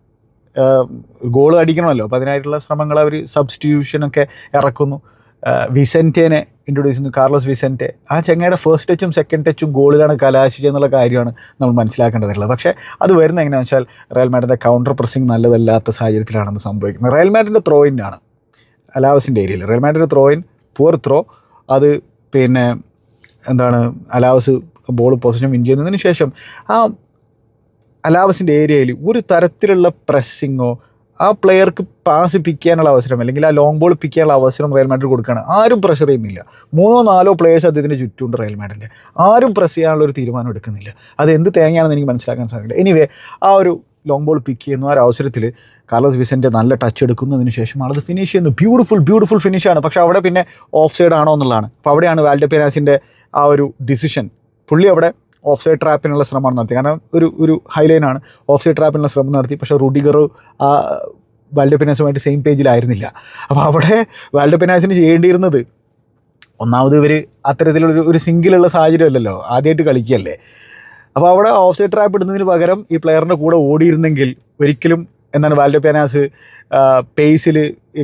ഗോൾ അടിക്കണമല്ലോ. അപ്പോൾ അതിനായിട്ടുള്ള ശ്രമങ്ങൾ അവർ സബ്സ്റ്റിറ്റ്യൂഷനൊക്കെ ഇറക്കുന്നു. വിസെന്റേനെ ഇൻട്രൊഡ്യൂസ് ചെയ്യുന്നു. കാർലോസ് വിസെന്റെ ആ ചെങ്ങയുടെ ഫസ്റ്റ് ടച്ചും സെക്കൻഡ് ടച്ചും ഗോളിലാണ് കലാശിച്ചെന്നുള്ള കാര്യമാണ് നമ്മൾ മനസ്സിലാക്കേണ്ടതുള്ളത്. പക്ഷേ അത് വരുന്ന എങ്ങനെയാണെന്ന് വെച്ചാൽ റയൽ മാഡിന്റെ കൗണ്ടർ പ്രസിംഗ് നല്ലതല്ലാത്ത സാഹചര്യത്തിലാണെന്ന് സംഭവിക്കുന്നത്. റയൽ മാഡിന്റെ ത്രോയിനാണ് അലാവസിന്റെ ഏരിയയിൽ റയൽ മാഡിന്റെ ത്രോയിൻ പുവർ ത്രോ അത് പിന്നെ എന്താണ് അലാവസ് ബോൾ പൊസിഷൻ വിൻ ചെയ്യുന്നതിന് ശേഷം ആ അലാവസിന്റെ ഏരിയയിൽ ഒരു തരത്തിലുള്ള പ്രസ്സിങ്ങോ ആ പ്ലെയർക്ക് പാസ് പിക്കാനുള്ള അവസരം അല്ലെങ്കിൽ ആ ലോങ് ബോൾ പിക്കാനുള്ള അവസരം റയൽ മാഡ്രിഡ് കൊടുക്കുകയാണ്. ആരും പ്രഷർ ചെയ്യുന്നില്ല. മൂന്നോ നാലോ പ്ലേയേഴ്സ് അദ്ദേഹത്തിന് ചുറ്റുമുണ്ട് റയൽ മാഡിന്റെ ആരും പ്രസ് ചെയ്യാനുള്ള ഒരു തീരുമാനം എടുക്കുന്നില്ല. അത് എന്ത് തേങ്ങയാണെന്ന് എനിക്ക് മനസ്സിലാക്കാൻ സാധിക്കില്ല. എനിവേ ആ ഒരു ലോങ് ബോൾ പിക്ക് ചെയ്യുന്ന ആ ഒരു അവസരത്തിൽ കാർലോസ് വിസന്റെ നല്ല ടച്ച് എടുക്കുന്നതിന് ശേഷം ആളത് ഫിനിഷ് ചെയ്യുന്നു ബ്യൂട്ടിഫുൾ ബ്യൂട്ടിഫുൾ ഫിനിഷാണ് പക്ഷേ അവിടെ പിന്നെ ഓഫ് സൈഡ് ആണോ എന്നുള്ളതാണ്. അപ്പോൾ അവിടെയാണ് വാൽഡപ്പിനാസിന്റെ ആ ഒരു ഡിസിഷൻ പുള്ളി അവിടെ ഓഫ് സൈഡ് ട്രാപ്പിനുള്ള ശ്രമമാണ് നടത്തി. കാരണം ഒരു ഒരു ഹൈലൈനാണ്. ഓഫ് സൈഡ് ട്രാപ്പിനുള്ള ശ്രമം നടത്തി. പക്ഷേ റുഡിഗർ ആ വാൽഡപ്പനാസുമായിട്ട് സെയിം പേജിലായിരുന്നില്ല അപ്പോൾ അവിടെ വാൽഡപ്പനാസിന് ചെയ്യേണ്ടിയിരുന്നത് ഒന്നാമത് ഇവർ അത്തരത്തിലൊരു ഒരു സിംഗിളുള്ള സാഹചര്യമല്ലല്ലോ. ആദ്യമായിട്ട് കളിക്കുകയല്ലേ. അപ്പോൾ അവിടെ ഓഫ് സൈഡ് ട്രാപ്പ് ഇടുന്നതിന് പകരം ഈ പ്ലെയറിന്റെ കൂടെ ഓടിയിരുന്നെങ്കിൽ ഒരിക്കലും എന്താണ് വാൽഡപ്പനാസ് പേസിൽ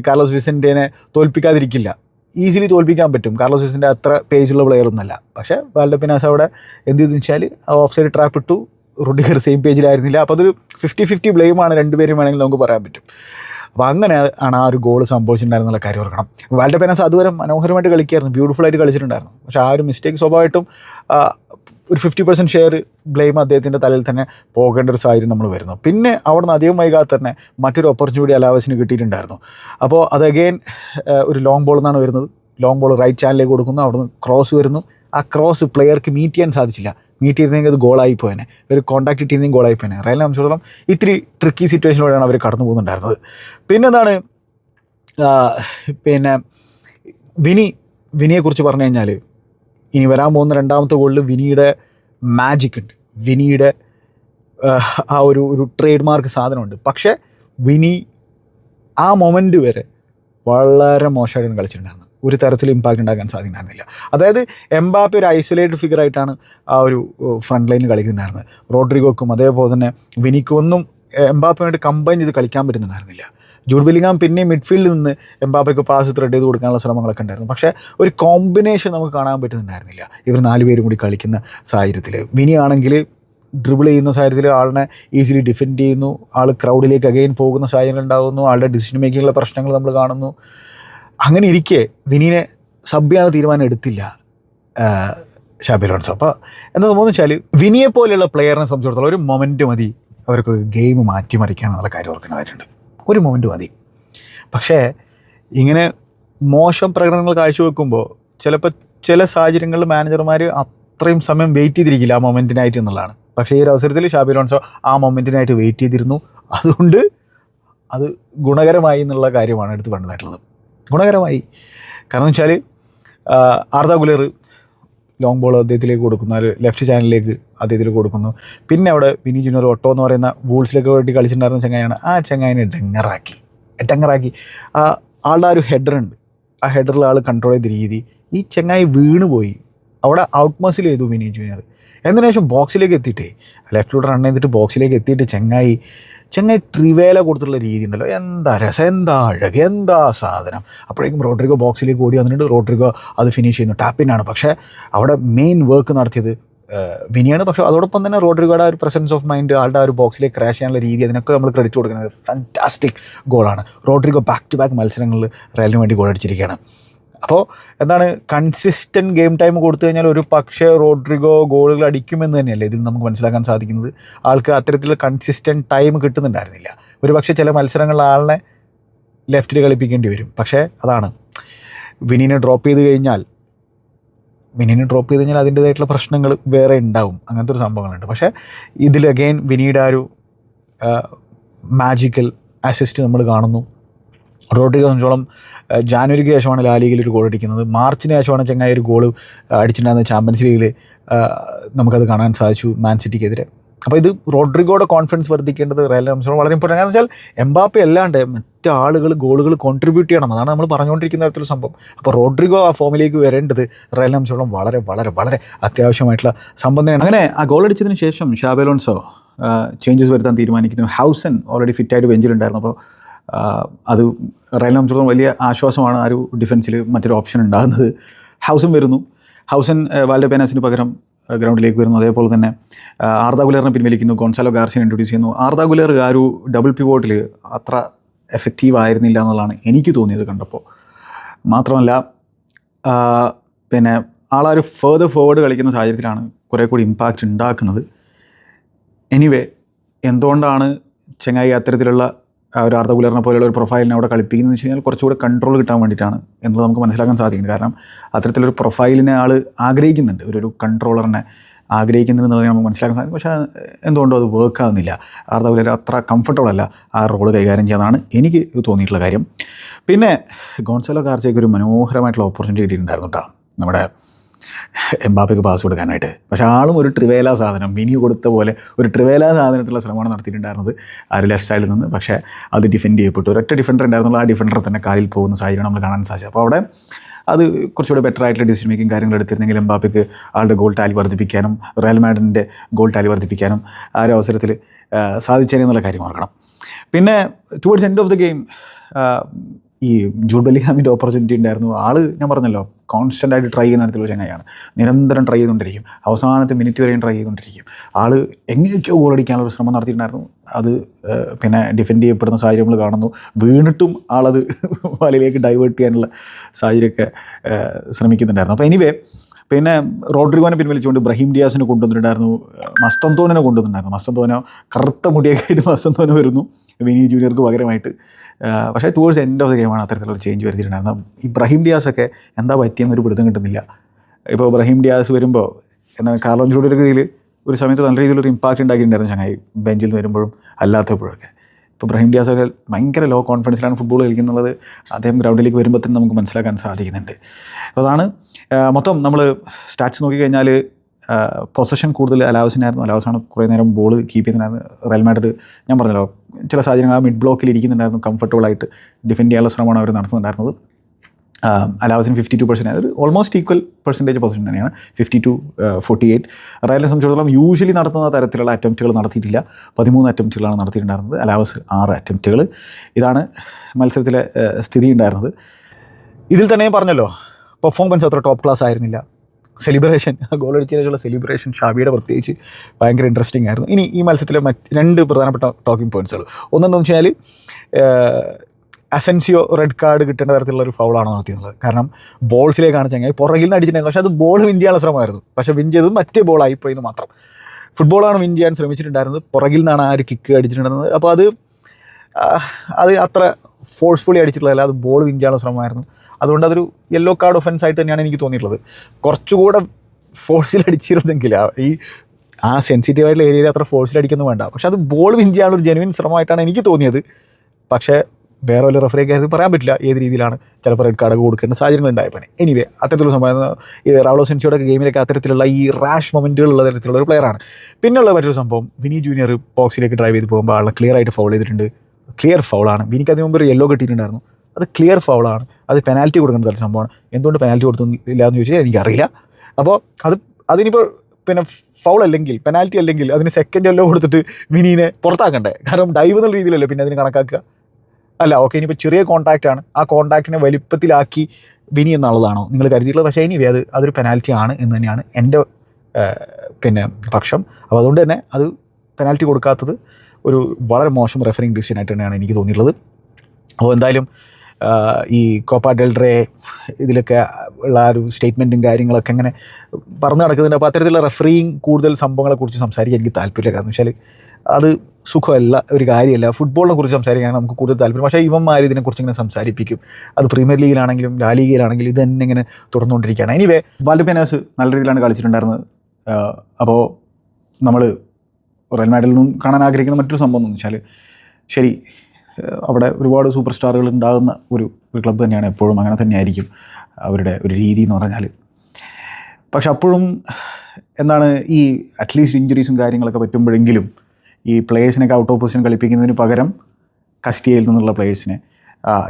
കാർലോസ് വിസന്റേനെ തോൽപ്പിക്കാതിരിക്കില്ല. ഈസിലി തോൽപ്പിക്കാൻ പറ്റും. കാർലോസ് അത്ര പേജുള്ള പ്ലെയർ ഒന്നല്ല പക്ഷേ വാൽഡപ്പിനാസ് അവിടെ എന്ത് ചെയ്തെന്ന് വെച്ചാൽ ഓഫ് സൈഡ് ട്രാപ്പ് ഇട്ടു. റുഡിഗർ സെയിം പേജിലായിരുന്നില്ല അപ്പോൾ അതൊരു ഫിഫ്റ്റി ഫിഫ്റ്റി ബ്ലെയിമാണ് രണ്ടുപേരും വേണമെങ്കിൽ നമുക്ക് പറയാൻ പറ്റും. അപ്പോൾ അങ്ങനെ ആണ് ആ ഒരു ഗോൾ സംഭവിച്ചിട്ടുണ്ടായിരുന്നുള്ള കാര്യം ഓർക്കണം. വാൽഡപ്പിനാസ് അതുവരെ മനോഹരമായിട്ട് കളിക്കായിരുന്നു. ബ്യൂട്ടിഫുൾ ആയിട്ട് കളിച്ചിട്ടുണ്ടായിരുന്നു. പക്ഷേ ആ ഒരു മിസ്റ്റേക്ക് സ്വാഭാവികമായിട്ടും ആ, ഒരു ഫിഫ്റ്റി പെർസെന്റ് ഷെയർ ബ്ലെയിം അദ്ദേഹത്തിന്റെ തലയിൽ തന്നെ പോകേണ്ട ഒരു സാഹചര്യം നമ്മൾ വരുന്നു. പിന്നെ അവിടെ നിന്ന് അധികം വൈകാതെ തന്നെ മറ്റൊരു ഓപ്പർച്യൂണിറ്റി അലാവസിന് കിട്ടിയിട്ടുണ്ടായിരുന്നു. അപ്പോൾ അത് അഗെയിൻ ഒരു ലോങ് ബോൾ എന്നാണ് വരുന്നത്. ലോങ് ബോൾ റൈറ്റ് ചാനലിലേക്ക് കൊടുക്കുന്നു. അവിടെ നിന്ന് ക്രോസ് വരുന്നു. ആ ക്രോസ് പ്ലെയർക്ക് മീറ്റ് ചെയ്യാൻ സാധിച്ചില്ല. മീറ്റ് ചെയ്തിരുന്നെങ്കിൽ അത് ഗോളായി പോയനെ. ഒരു കോൺടാക്ട് കിട്ടിയിരുന്നെങ്കിൽ ഗോളായി പോയനെ. റയലിനെ സംബന്ധിച്ചിടത്തോളം ഇത്തിരി ട്രിക്കി സിറ്റുവേഷനിലൂടെയാണ് അവർ കടന്നു പോകുന്നുണ്ടായിരുന്നത്. പിന്നെ എന്താണ് പിന്നെ വിനി വിനിയെക്കുറിച്ച് പറഞ്ഞു കഴിഞ്ഞാൽ ഇനി വരാൻ പോകുന്ന രണ്ടാമത്തെ ഗോളിൽ വിനിയുടെ മാജിക് ഉണ്ട്. വിനിയുടെ ആ, ഒരു ഒരു ട്രേഡ് മാർക്ക് സാധനമുണ്ട്. പക്ഷേ വിനി ആ മൊമെന്റ് വരെ വളരെ മോശമായിട്ടാണ് കളിച്ചിട്ടുണ്ടായിരുന്നത് ഒരു തരത്തിൽ ഇമ്പാക്റ്റ് ഉണ്ടാക്കാൻ സാധിക്കുന്നുണ്ടായിരുന്നില്ല. അതായത് എംബാപ്പെ ഒരു ഐസൊലേറ്റഡ് ഫിഗർ ആയിട്ടാണ് ആ ഒരു ഫ്രണ്ട് ലൈനിൽ കളിക്കുന്നുണ്ടായിരുന്നത്. റോഡ്രിഗോക്കും അതേപോലെ തന്നെ വിനിക്കൊന്നും എംബാപ്പയുമായിട്ട് കമ്പൈൻ ചെയ്ത് കളിക്കാൻ പറ്റുന്നുണ്ടായിരുന്നില്ല. ജൂഡ് ബില്ലിങ്ങാം പിന്നെയും മിഡ്ഫീൽഡിൽ നിന്ന് എംബാബയ്ക്ക് പാസ് ത്രെഡ് ചെയ്ത് കൊടുക്കാനുള്ള ശ്രമങ്ങളൊക്കെ ഉണ്ടായിരുന്നു. പക്ഷേ ഒരു കോമ്പിനേഷൻ നമുക്ക് കാണാൻ പറ്റുന്നുണ്ടായിരുന്നില്ല. ഇവർ നാല് പേരും കൂടി കളിക്കുന്ന സാഹചര്യത്തിൽ വിനിയാണെങ്കിൽ ഡ്രിബിൾ ചെയ്യുന്ന സാഹചര്യത്തിൽ ആളിനെ ഈസിലി ഡിഫെൻഡ് ചെയ്യുന്നു. ആൾ ക്രൗഡിലേക്ക് അഗെയിൻ പോകുന്ന സാഹചര്യങ്ങൾ ഉണ്ടാകുന്നു ആളുടെ ഡിസിഷൻ മേക്കിങ്ങിലെ പ്രശ്നങ്ങൾ നമ്മൾ കാണുന്നു. അങ്ങനെ ഇരിക്കെ വിനീനെ സബ് തീരുമാനം എടുത്തില്ല ഷാബി ലോൺസ് അപ്പോൾ എന്താ സംഭവം വെച്ചാൽ വിനിയെ പോലെയുള്ള പ്ലെയറിനെ സംബന്ധിച്ചിടത്തോളം ഒരു മൊമെന്റ് മതി. അവർക്ക് ഗെയിം മാറ്റിമറിക്കാൻ എന്നുള്ള കാര്യം ഓർക്കേണ്ടതായിട്ടുണ്ട്. ഒരു മൊമെന്റ് മതി. പക്ഷേ ഇങ്ങനെ മോശം പ്രകടനങ്ങൾ കാഴ്ചവെക്കുമ്പോൾ ചിലപ്പോൾ ചില സാഹചര്യങ്ങളിൽ മാനേജർമാർ അത്രയും സമയം വെയിറ്റ് ചെയ്തിരിക്കില്ല ആ മൊമെന്റിനായിട്ട് എന്നുള്ളതാണ്. പക്ഷേ ഈ ഒരു അവസരത്തിൽ ഷാബി ലോൺസോ ആ മൊമെന്റിനായിട്ട് വെയിറ്റ് ചെയ്തിരുന്നു. അതുകൊണ്ട് അത് ഗുണകരമായി എന്നുള്ള കാര്യമാണ് എടുത്ത് പറഞ്ഞതായിട്ടുള്ളത്. ഗുണകരമായി. കാരണം വെച്ചാൽ ആർദ ഗുലർ ലോങ് ബോൾ അദ്ദേഹത്തിലേക്ക് കൊടുക്കുന്നു. ഒരു ലെഫ്റ്റ് ചാനലിലേക്ക് അദ്ദേഹത്തിലേക്ക് കൊടുക്കുന്നു. പിന്നെ അവിടെ വിനി ജൂനിയർ ഓട്ടോ എന്ന് പറയുന്ന വൂൾസിലേക്ക് വേണ്ടി കളിച്ചിട്ടുണ്ടായിരുന്ന ചങ്ങായാണ് ആ ചങ്ങായിനെ ഡെങ്ങറാക്കി. ഡെങ്ങറാക്കി. ആ ആളുടെ ആ ഒരു ഹെഡർ ഉണ്ട്. ആ ഹെഡറിൽ ആൾ കൺട്രോൾ ചെയ്ത രീതി ഈ ചങ്ങായി വീണ് പോയി. അവിടെ ഔട്ട് മസിൽ ചെയ്തു വിനി ജൂനിയർ. എന്തിനു ശേഷം ബോക്സിലേക്ക് എത്തിയിട്ടേ. ലെഫ്റ്റിലൂടെ റൺ ചെയ്തിട്ട് ബോക്സിലേക്ക് എത്തിയിട്ട് ചങ്ങായി ചങ്ങായി ട്രിവേല കൊടുത്തിട്ടുള്ള രീതി ഉണ്ടല്ലോ. എന്താ രസം? എന്താ അഴക്? എന്താ സാധനം? അപ്പോഴേക്കും റോഡ്രിഗോ ബോക്സിലേക്ക് ഓടി വന്നിട്ടുണ്ട് റോഡ്രിഗോ അത് ഫിനിഷ് ചെയ്യുന്നു. ടാപ്പിനാണ് പക്ഷേ അവിടെ മെയിൻ വർക്ക് നടത്തിയത് വിനിയാണ്. പക്ഷേ അതോടൊപ്പം തന്നെ റോഡ്രിഗോയുടെ ഒരു പ്രസൻസ് ഓഫ് മൈൻഡ് ആളുടെ ആ ഒരു ബോക്സിലേക്ക് ക്രാഷ് ചെയ്യാനുള്ള രീതി അതിനൊക്കെ നമ്മൾ ക്രെഡിറ്റ് കൊടുക്കുന്നത് ഫാന്റാസ്റ്റിക് ഗോളാണ് റോഡ്രിഗോ ബാക്ക് ടു ബാക്ക് മത്സരങ്ങളിൽ റയലിന് വേണ്ടി ഗോൾ അടിച്ചിരിക്കുകയാണ്. അപ്പോൾ എന്താണ് കൺസിസ്റ്റന്റ് ഗെയിം ടൈം കൊടുത്തു കഴിഞ്ഞാൽ ഒരു പക്ഷേ റോഡ്രിഗോ ഗോളുകൾ അടിക്കുമെന്ന് തന്നെയല്ലേ ഇതിൽ നമുക്ക് മനസ്സിലാക്കാൻ സാധിക്കുന്നത്? ആൾക്ക് അത്തരത്തിലുള്ള കൺസിസ്റ്റന്റ് ടൈം കിട്ടുന്നുണ്ടായിരുന്നില്ല. ഒരു പക്ഷേ ചില മത്സരങ്ങളിൽ ആളിനെ ലെഫ്റ്റിൽ കളിപ്പിക്കേണ്ടി വരും. പക്ഷേ അതാണ്. വിനീനെ ഡ്രോപ്പ് ചെയ്ത് കഴിഞ്ഞാൽ വിനീനെ ഡ്രോപ്പ് ചെയ്ത് കഴിഞ്ഞാൽ അതിന്റേതായിട്ടുള്ള പ്രശ്നങ്ങൾ വേറെ ഉണ്ടാവും. അങ്ങനത്തെ ഒരു സംഭവങ്ങളുണ്ട്. പക്ഷേ ഇതിൽ അഗെയിൻ വിനിയുടെ ആ ഒരു മാജിക്കൽ അസിസ്റ്റ് നമ്മൾ കാണുന്നു. റോഡ്രിഗോ സംബന്ധിച്ചോളം ജാനുവരിക്ക് ശേഷമാണ് ലാലിഗയിൽ ഒരു ഗോൾ അടിക്കുന്നത്. മാർച്ചിന് ശേഷമാണ് ചങ്ങായി ഒരു ഗോൾ അടിച്ചിട്ടുണ്ടായിരുന്നത് ചാമ്പ്യൻസ് ലീഗിൽ നമുക്കത് കാണാൻ സാധിച്ചു മാൻ സിറ്റിക്കെതിരെ അപ്പോൾ ഇത് റോഡ്രിഗോയുടെ കോൺഫിഡൻസ് വർദ്ധിക്കേണ്ടത് റയൽ സംബന്ധിച്ചോളം വളരെ ഇമ്പോർട്ടന്റ് കാരണം വെച്ചാൽ എംബാപ്പെ അല്ലാണ്ട് മറ്റ് ആളുകൾ ഗോളുകൾ കോൺട്രിബ്യൂട്ട് ചെയ്യണം. അതാണ് നമ്മൾ പറഞ്ഞുകൊണ്ടിരിക്കുന്ന തരത്തിലുള്ള സംഭവം. അപ്പോൾ റോഡ്രിഗോ ആ ഫോമിലേക്ക് വരേണ്ടത് റയൽ സംബന്ധിച്ചോളം വളരെ വളരെ വളരെ അത്യാവശ്യമായിട്ടുള്ള സംഭവം തന്നെയാണ്. അങ്ങനെ ആ ഗോൾ അടിച്ചതിന് ശേഷം ഷാബേലോൺസോ ചേഞ്ചസ് വരുത്താൻ തീരുമാനിക്കുന്നു. ഹൗസൻ ഓൾറെഡി ഫിറ്റായിട്ട് ബെഞ്ചിലുണ്ടായിരുന്നു അപ്പോൾ അത് റയൽ സംബന്ധിച്ചിടത്തോളം വലിയ ആശ്വാസമാണ് ആ ഒരു ഡിഫൻസിൽ മറ്റൊരു ഓപ്ഷൻ ഉണ്ടാകുന്നത്. ഹൗസൻ വരുന്നു. ഹൗസൻ വാൽഡെ പേനാസിന് പകരം ഗ്രൗണ്ടിലേക്ക് വരുന്നു. അതേപോലെ തന്നെ ആർദാ ഗുലേറിനെ പിൻവലിക്കുന്നു. ഗോൺസാലോ ഗാർസിനെ ഇൻട്രൊഡ്യൂസ് ചെയ്യുന്നു. ആർദാ ഗുലേർ ആ ഒരു ഡബിൾ പിവോട്ടിൽ അത്ര എഫക്റ്റീവ് ആയിരുന്നില്ല എന്നുള്ളതാണ് എനിക്ക് തോന്നിയത് കണ്ടപ്പോൾ മാത്രമല്ല പിന്നെ ആളാ ഒരു ഫേർദർ ഫോർവേഡ് കളിക്കുന്ന സാഹചര്യത്തിലാണ് കുറേ കൂടി ഇമ്പാക്റ്റ് ഉണ്ടാക്കുന്നത്. എനിവേ എന്തുകൊണ്ടാണ് ചെങ്ങായി അത്തരത്തിലുള്ള ഒരു അർദ്ധകുലറിനെ പോലെയുള്ള ഒരു പ്രൊഫൈലിനെ അവിടെ കളിപ്പിക്കുന്നത് വെച്ച് കഴിഞ്ഞാൽ കുറച്ചുകൂടെ കൺട്രോൾ കിട്ടാൻ വേണ്ടിയിട്ടാണ് എന്നുള്ളത് നമുക്ക് മനസ്സിലാക്കാൻ സാധിക്കും കാരണം അത്തരത്തിലൊരു പ്രൊഫൈലിനെ ആൾ ആഗ്രഹിക്കുന്നുണ്ട്. ഒരു ഒരു കൺട്രോളറിനെ ആഗ്രഹിക്കുന്നുണ്ടെന്ന് പറഞ്ഞാൽ നമുക്ക് മനസ്സിലാക്കാൻ സാധിക്കും. പക്ഷേ എന്തുകൊണ്ടോ അത് വർക്ക് ആകുന്നില്ല അർദ്ധകുലർ അത്ര കംഫർട്ടബിൾ അല്ല ആ റോൾ കൈകാര്യം ചെയ്യാനാണ് എനിക്ക് തോന്നിയിട്ടുള്ള കാര്യം. പിന്നെ ഗോൺസലോ കാർച്ചയ്ക്ക് ഒരു മനോഹരമായിട്ടുള്ള ഓപ്പർച്യൂണിറ്റി കിട്ടിയിട്ടുണ്ടായിരുന്നു കേട്ടോ നമ്മുടെ എംബാപ്പയ്ക്ക് പാസ് കൊടുക്കാനായിട്ട്. പക്ഷേ ആളും ഒരു ട്രിവേല സാധനം മിനി കൊടുത്ത പോലെ ഒരു ട്രിവേല സാധനത്തിലുള്ള ശ്രമമാണ് നടത്തിയിട്ടുണ്ടായിരുന്നത്. ആ ഒരു ലെഫ്റ്റ് സൈഡിൽ നിന്ന് പക്ഷേ അത് ഡിഫെൻഡ് ചെയ്യപ്പെട്ടു. ഒരൊറ്റ ഡിഫൻഡർ ഉണ്ടായിരുന്നുള്ളൂ ആ ഡിഫൻഡർ തന്നെ കാലിൽ പോകുന്ന സാഹചര്യം നമ്മൾ കാണാൻ സാധിച്ചു അപ്പോൾ അവിടെ അത് കുറച്ചുകൂടി ബെറ്റർ ആയിട്ടുള്ള ഡിസിഷൻ മേക്കിംഗ് കാര്യങ്ങൾ എടുത്തിരുന്നെങ്കിൽ എംബാപ്പയ്ക്ക് ആളുടെ ഗോൾ ടാലി വർദ്ധിപ്പിക്കാനും റയൽ മാഡിന്റെ ഗോൾ ടാലി വർദ്ധിപ്പിക്കാനും ആ ഒരു അവസരത്തിൽ സാധിച്ചേനെന്നുള്ള കാര്യം ഓർക്കണം. പിന്നെ towards end of the game ഈ ജൂഡ് ബെല്ലിഹാമിന്റെ ഓപ്പർച്യൂണിറ്റി ഉണ്ടായിരുന്നു. ആൾ ഞാൻ പറഞ്ഞല്ലോ കോൺസ്റ്റന്റ് ആയിട്ട് ട്രൈ ചെയ്യുന്ന തരത്തിലുള്ള ചങ്ങായാണ് നിരന്തരം ട്രൈ ചെയ്തുകൊണ്ടിരിക്കും. അവസാനത്തെ മിനിറ്റ് വരെയും ട്രൈ ചെയ്തുകൊണ്ടിരിക്കും. ആൾ എങ്ങനെയൊക്കെയോ ഗോൾ അടിക്കാനുള്ള ഒരു ശ്രമം നടത്തിയിട്ടുണ്ടായിരുന്നു. അത് പിന്നെ ഡിഫെൻഡ് ചെയ്യപ്പെടുന്ന സാഹചര്യം നമ്മൾ കാണുന്നു. വീണിട്ടും ആളത് വലയിലേക്ക് ഡൈവേർട്ട് ചെയ്യാനുള്ള സാഹചര്യമൊക്കെ ശ്രമിക്കുന്നുണ്ടായിരുന്നു. അപ്പോൾ എനിവേ പിന്നെ റോഡ്രിഗോനെ പിൻവലിച്ചുകൊണ്ട് ബ്രഹീം ഡിയാസിനെ കൊണ്ടുവന്നിട്ടുണ്ടായിരുന്നു മസ്തന്തോനെ കൊണ്ടുവന്നിട്ടുണ്ടായിരുന്നു. മസ്തന്തോനോ കറുത്ത മുടിയൊക്കെ ആയിട്ട് മസ്തന്തോന വരുന്നു വിനി ജൂനിയർക്ക് പകരമായിട്ട്. പക്ഷേ ടുവേഴ്സ് എൻഡ് ഓഫ് ദ ഗെയിമാണ് അത്തരത്തിലുള്ള ചേഞ്ച് വരുത്തിയിട്ടുണ്ടായിരുന്നത്. ഈ ഡിയാസൊക്കെ എന്താ പറ്റിയെന്നൊരു പിടുത്തം കിട്ടുന്നില്ല. ഇപ്പോൾ ബ്രഹീം ഡിയാസ് വരുമ്പോൾ എന്നാൽ കാർലോൺ ജൂഡിയുടെ കീഴിൽ ഒരു സമയത്ത് നല്ല രീതിയിലൊരു ഇമ്പാക്റ്റ് ഉണ്ടാക്കിയിട്ടുണ്ടായിരുന്നു ചങ്ങായി ബെഞ്ചിൽ നിന്ന് വരുമ്പോഴും അല്ലാത്തപ്പോഴൊക്കെ. ഇപ്പോൾ ബ്രഹീം ഡിയാസൊക്കെ ഭയങ്കര ലോ കോൺഫിഡൻസിലാണ് ഫുട്ബോൾ കളിക്കുന്നുള്ളത് അദ്ദേഹം ഗ്രൗണ്ടിലേക്ക് വരുമ്പോൾ തന്നെ നമുക്ക് മനസ്സിലാക്കാൻ സാധിക്കുന്നുണ്ട്. അതാണ് മൊത്തം നമ്മൾ സ്റ്റാറ്റ്സ് നോക്കിക്കഴിഞ്ഞാൽ പൊസഷൻ കൂടുതൽ അലാവസിനായിരുന്നു അലാവസാണ് കുറേ നേരം ബോൾ കീപ്പ് ചെയ്യുന്നുണ്ടായിരുന്നു റയൽ മാഡ്രിഡ് ഞാൻ പറഞ്ഞല്ലോ ചില സാഹചര്യങ്ങൾ ആ മിഡ് ബ്ലോക്കിൽ ഇരിക്കുന്നുണ്ടായിരുന്നു കംഫർട്ടബിൾ ആയിട്ട് ഡിഫെൻഡ് ചെയ്യാനുള്ള ശ്രമമാണ് അവർ നടത്തുന്നുണ്ടായിരുന്നത്. അലാവസിന് ഫിഫ്റ്റി ടു പെർസെന്റ് അതൊരു ഓൾമോസ്റ്റ് ഈക്വൽ പെർസെന്റേജ് പൊസിഷൻ തന്നെയാണ്. ഫിഫ്റ്റി ടു ഫോർട്ടി എയ്റ്റ് റയലിനെ സംബന്ധിച്ചിടത്തോളം യൂഷ്വലി നടത്തുന്ന തരത്തിലുള്ള അറ്റംപ്റ്റുകൾ നടത്തിയിട്ടില്ല. പതിമൂന്ന് അറ്റംപ്റ്റുകളാണ് നടത്തിയിട്ടുണ്ടായിരുന്നത്. അലാവസ് ആറ് അറ്റംപ്റ്റുകൾ ഇതാണ് മത്സരത്തിലെ സ്ഥിതി ഉണ്ടായിരുന്നത്. ഇതിൽ തന്നെ പറഞ്ഞല്ലോ പെർഫോമൻസ് അത്ര ടോപ്പ് ക്ലാസ് ആയിരുന്നില്ല. സെലിബ്രേഷൻ ഗോൾ അടിച്ചതിനുള്ള സെലിബ്രേഷൻ ഷാബിയുടെ പ്രത്യേകിച്ച് ഭയങ്കര ഇൻട്രസ്റ്റിംഗ് ആയിരുന്നു. ഇനി ഈ മത്സരത്തിലെ മറ്റ് രണ്ട് പ്രധാനപ്പെട്ട ടോക്കിംഗ് പോയിന്റ്സുകൾ ഒന്നെന്ന് വെച്ചാൽ അസെൻസിയോ റെഡ് കാർഡ് കിട്ടേണ്ട തരത്തിലുള്ള ഒരു ഫൗളാണ് നടത്തിയത് കാരണം ബോൾസിലേക്കാണ് ചങ്ങായി പുറകിൽ നിന്ന് അടിച്ചിട്ടുണ്ടായിരുന്നു. പക്ഷേ അത് ബോൾ വിൻ ചെയ്യാനുള്ള ശ്രമമായിരുന്നു. പക്ഷേ വിൻ ചെയ്തത് മറ്റേ ബോളായി എന്ന് മാത്രം. ഫുട്ബോളാണ് വിൻ ചെയ്യാൻ ശ്രമിച്ചിട്ടുണ്ടായിരുന്നത്. പുറകിൽ നിന്നാണ് ആ ഒരു കിക്ക് അടിച്ചിട്ടുണ്ടായിരുന്നത്. അപ്പോൾ അത് അത് അത്ര ഫോഴ്സ്ഫുള്ളി അടിച്ചിട്ടുള്ളതല്ല. അത് ബോൾ വിൻ ചെയ്യാനുള്ള ശ്രമമായിരുന്നു. അതുകൊണ്ട് അതൊരു യെല്ലോ കാർഡ് ഒഫൻസ് ആയിട്ട് തന്നെയാണ് എനിക്ക് തോന്നിയിട്ടുള്ളത്. കുറച്ചുകൂടെ ഫോഴ്സിൽ അടിച്ചിരുന്നെങ്കിൽ ഈ ആ സെൻസിറ്റീവ് ആയിട്ടുള്ള ഏരിയയിൽ അത്ര ഫോഴ്സിൽ അടിക്കുന്നു വേണ്ട. പക്ഷെ അത് ബോൾ വിൻ ചെയ്യാനുള്ള ഒരു ജെനുവിൻ ശ്രമമായിട്ടാണ് എനിക്ക് തോന്നിയത്. പക്ഷേ വേറെ വല്ല റെഫറിയൊക്കെ ആയിരുന്നു പറയാൻ പറ്റില്ല ഏത് രീതിയിലാണ് ചിലപ്പോൾ റെഡ് കാർഡ് കൊടുക്കേണ്ട സാഹചര്യങ്ങൾ ഉണ്ടായപ്പോൾ എനിവേ അത്തരത്തിലുള്ള സംഭവം ഈ റാവ്ലോ സെൻസിയുടെ ഗെയിമിലൊക്കെ അത്തരത്തിലുള്ള ഈ റാഷ് മൊമെന്റുകളുള്ള തരത്തിലുള്ള ഒരു പ്ലെയറാണ് പിന്നെയുള്ള മറ്റൊരു സംഭവം വിനി ജൂനിയർ ബോക്സിലേക്ക് ഡ്രൈവ് ചെയ്ത് പോകുമ്പോൾ ആളെ ക്ലിയർ ആയിട്ട് ഫൗൾ ചെയ്തിട്ടുണ്ട്. ക്ലിയർ ഫൗളാണ് വിനിക്ക് അതിന് മുമ്പ് ഒരു യെല്ലോ കിട്ടിയിട്ടുണ്ടായിരുന്നു. അത് ക്ലിയർ ഫൗളാണ് അത് പെനാൽറ്റി കൊടുക്കേണ്ട തരം സംഭവമാണ്. എന്തുകൊണ്ട് പെനാൽറ്റി കൊടുത്തില്ല എന്ന് ചോദിച്ചാൽ എനിക്കറിയില്ല. അപ്പോൾ അത് അതിനിപ്പോൾ പിന്നെ ഫൗൾ അല്ലെങ്കിൽ പെനാൽറ്റി അല്ലെങ്കിൽ അതിന് സെക്കൻഡ് എല്ലോ കൊടുത്തിട്ട് വിനീനെ പുറത്താക്കണ്ടേ? കാരണം ഡൈവ് എന്നുള്ള രീതിയിലല്ലേ പിന്നെ അതിന് കണക്കാക്കുക? അല്ല ഓക്കെ ഇനിയിപ്പോൾ ചെറിയ കോൺടാക്റ്റ് ആണ്. ആ കോൺടാക്റ്റിനെ വലിപ്പത്തിലാക്കി വിനി എന്നുള്ളതാണോ നിങ്ങൾ കരുതിയിട്ടുള്ളത്? പക്ഷേ ഇനി അത് അതൊരു പെനാൽറ്റി ആണ് എന്ന് തന്നെയാണ് എന്റെ പിന്നെ പക്ഷം. അപ്പോൾ അതുകൊണ്ട് തന്നെ അത് പെനാൽറ്റി കൊടുക്കാത്തത് ഒരു വളരെ മോശം റെഫറിങ് ഡിസിഷൻ ആയിട്ട് തന്നെയാണ് എനിക്ക് തോന്നിയിട്ടുള്ളത്. അപ്പോൾ എന്തായാലും ഈ കോപ്പ ഡെൽറേ ഇതിലൊക്കെ ഉള്ള ആ ഒരു സ്റ്റേറ്റ്മെന്റും കാര്യങ്ങളൊക്കെ അങ്ങനെ പറഞ്ഞു നടക്കുന്നുണ്ട്. അപ്പോൾ അത്തരത്തിലുള്ള റെഫറിങ് കൂടുതൽ സംഭവങ്ങളെക്കുറിച്ച് സംസാരിക്കാൻ എനിക്ക് താല്പര്യമില്ല. കാരണം വെച്ചാൽ അത് സുഖമല്ല ഒരു കാര്യമല്ല. ഫുട്ബോളിനെ കുറിച്ച് സംസാരിക്കാനാണ് നമുക്ക് കൂടുതൽ താല്പര്യം. പക്ഷേ ഇവന്മാർ ഇതിനെക്കുറിച്ച് ഇങ്ങനെ സംസാരിപ്പിക്കും. അത് പ്രീമിയർ ലീഗിലാണെങ്കിലും ലാ ലീഗിലാണെങ്കിലും ഇത് തന്നെ ഇങ്ങനെ തുറന്നുകൊണ്ടിരിക്കുകയാണ്. എനിവേ വാൽഡപ്പേനാസ് നല്ല രീതിയിലാണ് കളിച്ചിട്ടുണ്ടായിരുന്നത്. അപ്പോൾ നമ്മൾ റയൽ മാഡിൽ നിന്നും കാണാൻ ആഗ്രഹിക്കുന്ന മറ്റൊരു സംഭവം എന്ന് വെച്ചാൽ ശരി അവിടെ ഒരുപാട് സൂപ്പർ സ്റ്റാറുകൾ ഉണ്ടാകുന്ന ഒരു ഒരു ക്ലബ്ബ് തന്നെയാണ് എപ്പോഴും അങ്ങനെ തന്നെയായിരിക്കും അവരുടെ ഒരു രീതി എന്ന് പറഞ്ഞാൽ പക്ഷെ അപ്പോഴും എന്താണ് ഈ അറ്റ്ലീസ്റ്റ് ഇഞ്ചുറീസും കാര്യങ്ങളൊക്കെ പറ്റുമ്പോഴെങ്കിലും ഈ പ്ലേയേഴ്സിനൊക്കെ ഔട്ട് ഓഫ് പൊസിഷൻ കളിപ്പിക്കുന്നതിന് പകരം കസ്റ്റിയയിൽ നിന്നുള്ള പ്ലേയേഴ്സിനെ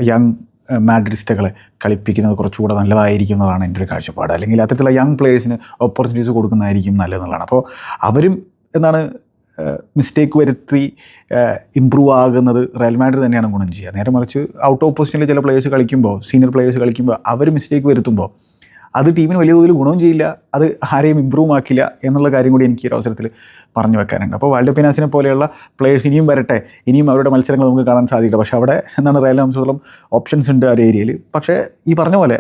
യങ് മാഡ്രിസ്റ്റുകളെ കളിപ്പിക്കുന്നത് കുറച്ചുകൂടെ നല്ലതായിരിക്കുന്നതാണ് എന്റെ ഒരു കാഴ്ചപ്പാട്. അല്ലെങ്കിൽ അത്തരത്തിലുള്ള യങ് പ്ലേയേഴ്സിന് ഓപ്പർച്യൂണിറ്റീസ് കൊടുക്കുന്നതായിരിക്കും നല്ലതെന്നുള്ളതാണ്. അപ്പോൾ അവരും എന്താണ് മിസ്റ്റേക്ക് വരുത്തി ഇമ്പ്രൂവ് ആകുന്നത് റയൽ മാഡ്രിഡ് തന്നെയാണ് ഗുണം ചെയ്യുക. നേരെ മറിച്ച് ഔട്ട് ഓഫ് പൊസിഷനിൽ ചില പ്ലേയേഴ്സ് കളിക്കുമ്പോൾ സീനിയർ പ്ലേയേഴ്സ് കളിക്കുമ്പോൾ അവർ മിസ്റ്റേക്ക് വരുത്തുമ്പോൾ അത് ടീമിന് വലിയ തോതിൽ ഗുണവും ചെയ്യില്ല അത് ആരെയും ഇമ്പ്രൂവ് ആക്കില്ല എന്നുള്ള കാര്യം കൂടി എനിക്ക് ഈ ഒരു അവസരത്തിൽ പറഞ്ഞു വെക്കാനുണ്ട്. അപ്പോൾ വാൾഡ് പിനാസിനെ പോലെയുള്ള പ്ലേയേഴ്സ് ഇനിയും വരട്ടെ ഇനിയും അവരുടെ മത്സരങ്ങൾ നമുക്ക് കാണാൻ സാധിക്കില്ല. പക്ഷേ അവിടെ എന്താണ് റയൽ സംബന്ധിച്ചിടത്തോളം ഓപ്ഷൻസ് ഉണ്ട് ആ ഏരിയയിൽ പക്ഷേ ഈ പറഞ്ഞ പോലെ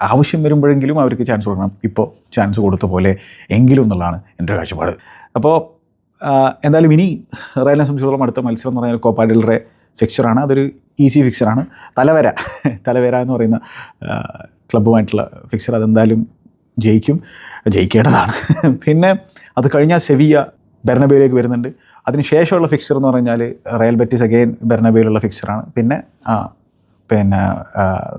ആവശ്യം വരുമ്പോഴെങ്കിലും അവർക്ക് ചാൻസ് കൊടുക്കണം. ഇപ്പോൾ ചാൻസ് കൊടുത്ത പോലെ എങ്കിലും എന്നുള്ളതാണ് എന്റെ കാഴ്ചപ്പാട്. അപ്പോൾ എന്തായാലും ഇനി റയലിനെ സംബന്ധിച്ചിടത്തോളം അടുത്ത മത്സരം എന്ന് പറഞ്ഞാൽ കോപ്പ ഫിക്ചറാണ് അതൊരു ഈസി ഫിക്ചറാണ് തലവര തലവര എന്ന് പറയുന്ന ക്ലബ്ബുമായിട്ടുള്ള ഫിക്ചർ അതെന്തായാലും ജയിക്കും. ജയിക്കേണ്ടതാണ്. പിന്നെ അത് കഴിഞ്ഞാൽ സെവിയ ബെർണബേയിലേക്ക് വരുന്നുണ്ട്. അതിന് ശേഷമുള്ള ഫിക്ചർ എന്ന് പറഞ്ഞാൽ റയൽ ബെറ്റിസ് അഗെയിൻ ബെർണബേയിലുള്ള ഫിക്ചറാണ് പിന്നെ പിന്നെ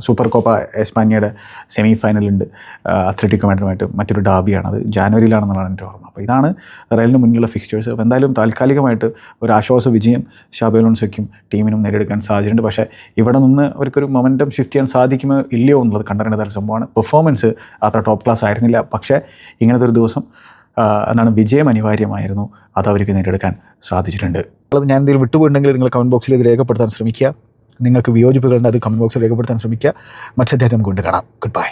സൂപ്പർ കോപ്പ എസ്പാനിയയുടെ സെമി ഫൈനലുണ്ട് അത്ലറ്റിക് മാഡ്രിഡുമായിട്ട് മറ്റൊരു ഡാബിയാണ്. അത് ജാനുവരിയിലാണെന്നുള്ളതാണ് എന്റെ ഓർമ്മ. അപ്പോൾ ഇതാണ് റയലിന് മുന്നിലുള്ള ഫിക്സ്ചേഴ്സ് അപ്പോൾ എന്തായാലും താൽക്കാലികമായിട്ട് ഒരു ആശ്വാസ വിജയം ഷാബേലോൺസയ്ക്കും ടീമിനും നേടിയെടുക്കാൻ സാധ്യതയുണ്ട് പക്ഷേ ഇവിടെ നിന്ന് അവർക്കൊരു മൊമെന്റം ഷിഫ്റ്റ് ചെയ്യാൻ സാധിക്കുമോ ഇല്ലയോ എന്നുള്ളത് കണ്ടറിയേണ്ട സംഭവമാണ്. പെർഫോമൻസ് അത്ര ടോപ്പ് ക്ലാസ് ആയിരുന്നില്ല. പക്ഷേ ഇങ്ങനത്തെ ഒരു ദിവസം എന്നാണ് വിജയം അനിവാര്യമായിരുന്നു. അത് അവർക്ക് നേടിയെടുക്കാൻ സാധിച്ചിട്ടുണ്ട്. അത് ഞാൻ എന്തെങ്കിലും വിട്ടുപോയിട്ടുണ്ടെങ്കിൽ നിങ്ങൾ കമന്റ് ബോക്സിൽ ഇത് രേഖപ്പെടുത്താൻ ശ്രമിക്കുക. നിങ്ങൾക്ക് വിയോജിപ്പുകളുണ്ട് അത് കമന്റ് ബോക്സിൽ രേഖപ്പെടുത്താൻ ശ്രമിക്കുക. മറ്റദ്ദേഹത്തെ നമുക്ക് കൊണ്ട് കാണാം. Good bye